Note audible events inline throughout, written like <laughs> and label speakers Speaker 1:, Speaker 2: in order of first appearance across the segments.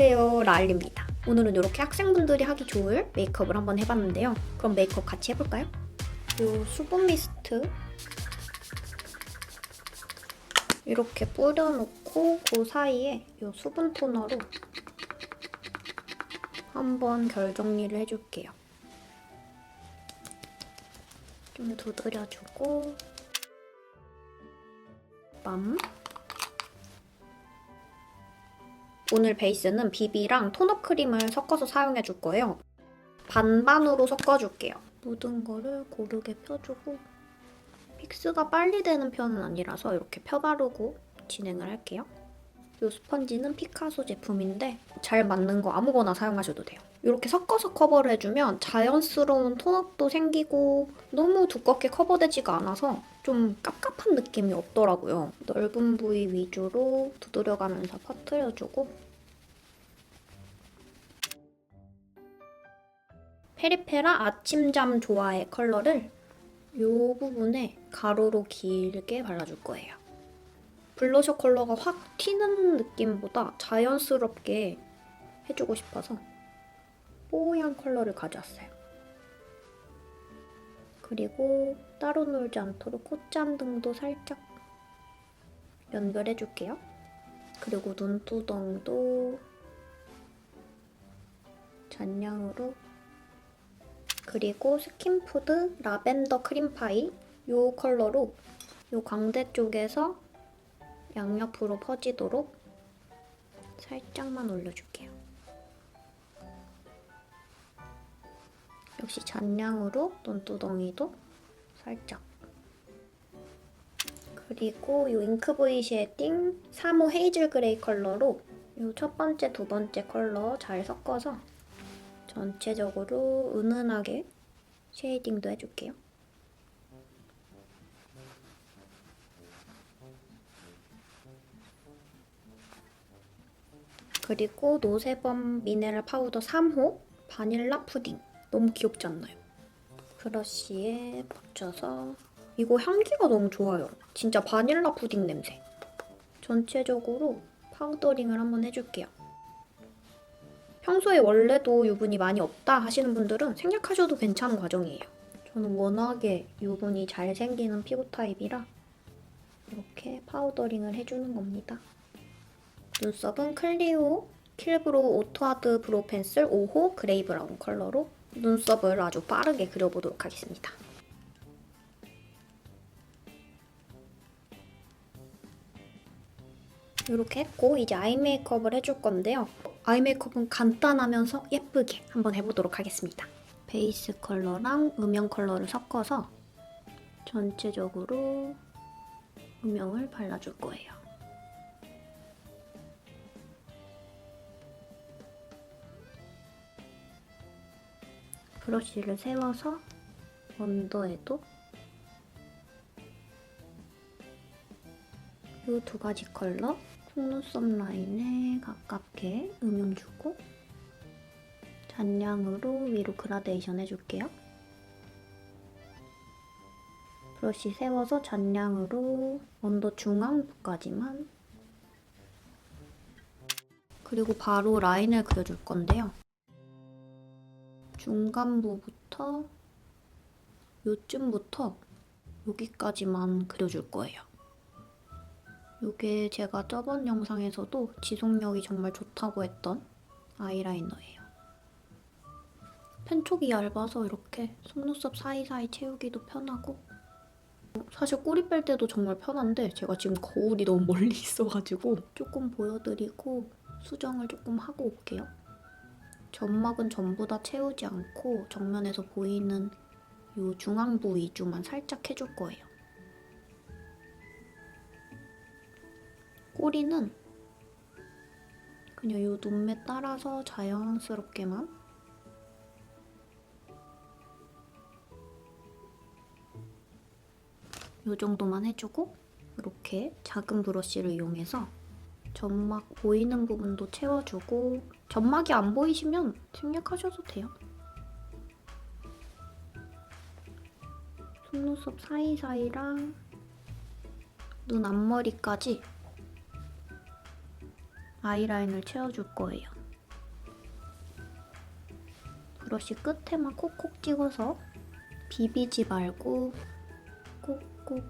Speaker 1: 안녕하세요 라알입니다. 오늘은 이렇게 학생분들이 하기 좋을 메이크업을 한번 해봤는데요. 그럼 메이크업 같이 해볼까요? 이 수분 미스트. 이렇게 뿌려놓고 그 사이에 이 수분 토너로 한번 결 정리를 해줄게요. 좀 두드려주고 빰 오늘 베이스는 비비랑 톤업 크림을 섞어서 사용해 줄 거예요. 반반으로 섞어줄게요. 묻은 거를 고르게 펴주고 픽스가 빨리 되는 편은 아니라서 이렇게 펴바르고 진행을 할게요. 이 스펀지는 피카소 제품인데 잘 맞는 거 아무거나 사용하셔도 돼요. 이렇게 섞어서 커버를 해주면 자연스러운 톤업도 생기고 너무 두껍게 커버되지가 않아서 좀 깝깝한 느낌이 없더라고요. 넓은 부위 위주로 두드려가면서 퍼트려주고 페리페라 아침잠 좋아해 컬러를 이 부분에 가로로 길게 발라줄 거예요. 블러셔 컬러가 확 튀는 느낌보다 자연스럽게 해주고 싶어서 뽀얀 컬러를 가져왔어요. 그리고 따로 놀지 않도록 콧잔 등도 살짝 연결해 줄게요. 그리고 눈두덩도 잔량으로 그리고 스킨푸드 라벤더 크림파이 이 컬러로 이 광대 쪽에서 양옆으로 퍼지도록 살짝만 올려줄게요. 역시 잔량으로 눈두덩이도 살짝. 그리고 이 잉크 브이 쉐딩 3호 헤이즐 그레이 컬러로 이 첫 번째, 두 번째 컬러 잘 섞어서 전체적으로 은은하게 쉐이딩도 해줄게요. 그리고 노세범 미네랄 파우더 3호 바닐라 푸딩 너무 귀엽지 않나요? 브러쉬에 붙여서 이거 향기가 너무 좋아요. 진짜 바닐라 푸딩 냄새. 전체적으로 파우더링을 한번 해줄게요. 평소에 원래도 유분이 많이 없다 하시는 분들은 생략하셔도 괜찮은 과정이에요. 저는 워낙에 유분이 잘 생기는 피부 타입이라 이렇게 파우더링을 해주는 겁니다. 눈썹은 클리오 킬브로 오토하드 브로우 펜슬 5호 그레이 브라운 컬러로 눈썹을 아주 빠르게 그려보도록 하겠습니다. 이렇게 했고 이제 아이 메이크업을 해줄 건데요. 아이 메이크업은 간단하면서 예쁘게 한번 해보도록 하겠습니다. 베이스 컬러랑 음영 컬러를 섞어서 전체적으로 음영을 발라줄 거예요. 브러쉬를 세워서 언더에도 이 두 가지 컬러 속눈썹 라인에 가깝게 음영 주고 잔량으로 위로 그라데이션 해줄게요. 브러쉬 세워서 잔량으로 언더 중앙부까지만 그리고 바로 라인을 그려줄 건데요. 중간부부터 요쯤부터 여기까지만 그려줄 거예요. 이게 제가 저번 영상에서도 지속력이 정말 좋다고 했던 아이라이너예요. 펜촉이 얇아서 이렇게 속눈썹 사이사이 채우기도 편하고 사실 꼬리 뺄 때도 정말 편한데 제가 지금 거울이 너무 멀리 <laughs> 있어가지고 조금 보여드리고 수정을 조금 하고 올게요. 점막은 전부 다 채우지 않고 정면에서 보이는 이 중앙부 위주만 살짝 해줄 거예요. 꼬리는 그냥 이 눈매 따라서 자연스럽게만 이 정도만 해주고 이렇게 작은 브러쉬를 이용해서 점막 보이는 부분도 채워주고 점막이 안 보이시면 생략하셔도 돼요. 속눈썹 사이사이랑 눈 앞머리까지 아이라인을 채워줄 거예요. 브러쉬 끝에만 콕콕 찍어서 비비지 말고 꾹꾹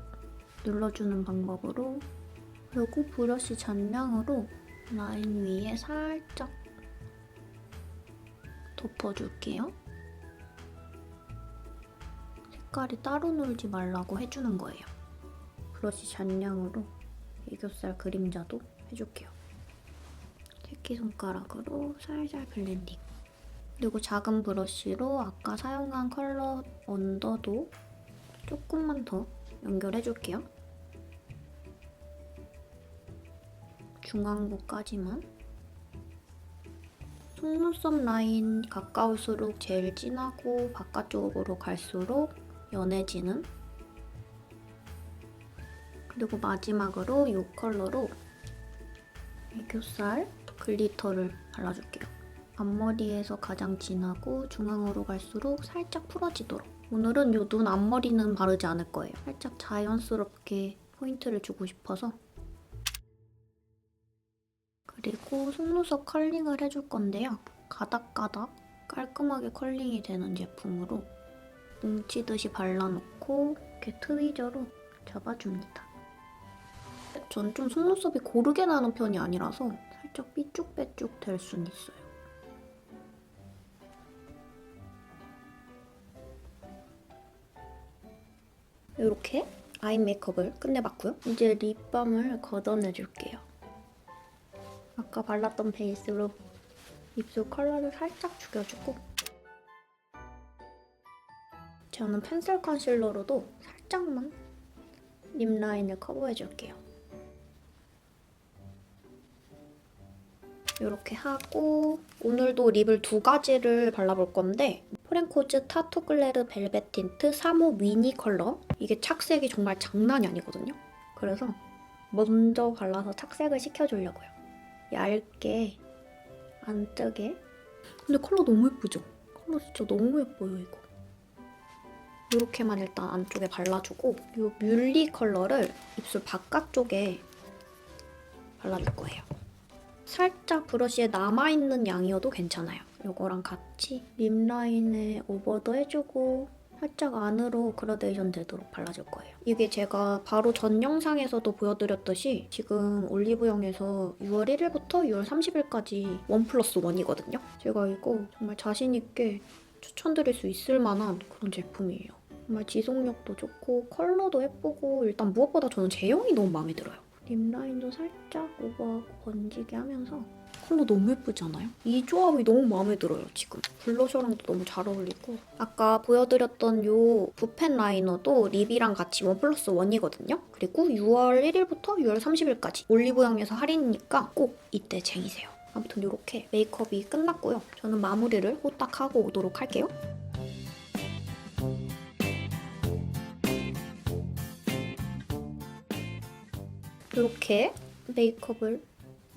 Speaker 1: 눌러주는 방법으로 그리고 브러쉬 잔량으로 라인 위에 살짝 덮어줄게요. 색깔이 따로 놀지 말라고 해주는 거예요. 브러쉬 잔량으로 애교살 그림자도 해줄게요. 새끼손가락으로 살살 블렌딩. 그리고 작은 브러쉬로 아까 사용한 컬러 언더도 조금만 더 연결해줄게요. 중앙부까지만. 속눈썹 라인 가까울수록 제일 진하고 바깥쪽으로 갈수록 연해지는 그리고 마지막으로 이 컬러로 애교살 글리터를 발라줄게요. 앞머리에서 가장 진하고 중앙으로 갈수록 살짝 풀어지도록 오늘은 이 눈 앞머리는 바르지 않을 거예요. 살짝 자연스럽게 포인트를 주고 싶어서 그리고 속눈썹 컬링을 해줄 건데요. 가닥가닥 깔끔하게 컬링이 되는 제품으로 뭉치듯이 발라놓고 이렇게 트위저로 잡아줍니다. 전 좀 속눈썹이 고르게 나는 편이 아니라서 살짝 삐쭉빼쭉 될 순 있어요. 이렇게 아이 메이크업을 끝내봤고요. 이제 립밤을 걷어내줄게요. 아까 발랐던 베이스로 입술 컬러를 살짝 죽여주고 저는 펜슬 컨실러로도 살짝만 립 라인을 커버해줄게요. 이렇게 하고 오늘도 립을 두 가지를 발라볼 건데 포렌코즈 타투 글래르 벨벳 틴트 3호 미니 컬러 이게 착색이 정말 장난이 아니거든요. 그래서 먼저 발라서 착색을 시켜주려고요. 얇게 안 뜨게. 근데 컬러 너무 예쁘죠? 컬러 진짜 너무 예뻐요 이거. 이렇게만 일단 안쪽에 발라주고 이 뮬리 컬러를 입술 바깥쪽에 발라줄 거예요. 살짝 브러쉬에 남아있는 양이어도 괜찮아요. 이거랑 같이 립 라인에 오버도 해주고 살짝 안으로 그라데이션 되도록 발라줄 거예요. 이게 제가 바로 전 영상에서도 보여드렸듯이 지금 올리브영에서 6월 1일부터 6월 30일까지 원 플러스 원이거든요. 제가 이거 정말 자신 있게 추천드릴 수 있을 만한 그런 제품이에요. 정말 지속력도 좋고 컬러도 예쁘고 일단 무엇보다 저는 제형이 너무 마음에 들어요. 립 라인도 살짝 오버하고 번지게 하면서 컬러 너무 예쁘지 않아요? 이 조합이 너무 마음에 들어요, 지금. 블러셔랑도 너무 잘 어울리고. 아까 보여드렸던 이 붓펜 라이너도 립이랑 같이 원 플러스 원이거든요. 그리고 6월 1일부터 6월 30일까지 올리브영에서 할인이니까 꼭 이때 쟁이세요. 아무튼 이렇게 메이크업이 끝났고요. 저는 마무리를 호딱 하고 오도록 할게요. 이렇게 메이크업을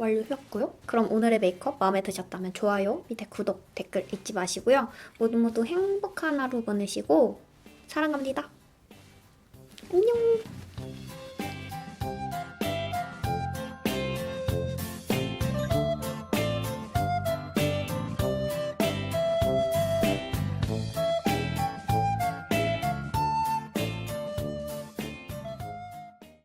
Speaker 1: 완료했고요. 그럼 오늘의 메이크업 마음에 드셨다면 좋아요, 밑에 구독, 댓글 잊지 마시고요. 모두 모두 행복한 하루 보내시고 사랑합니다. 안녕!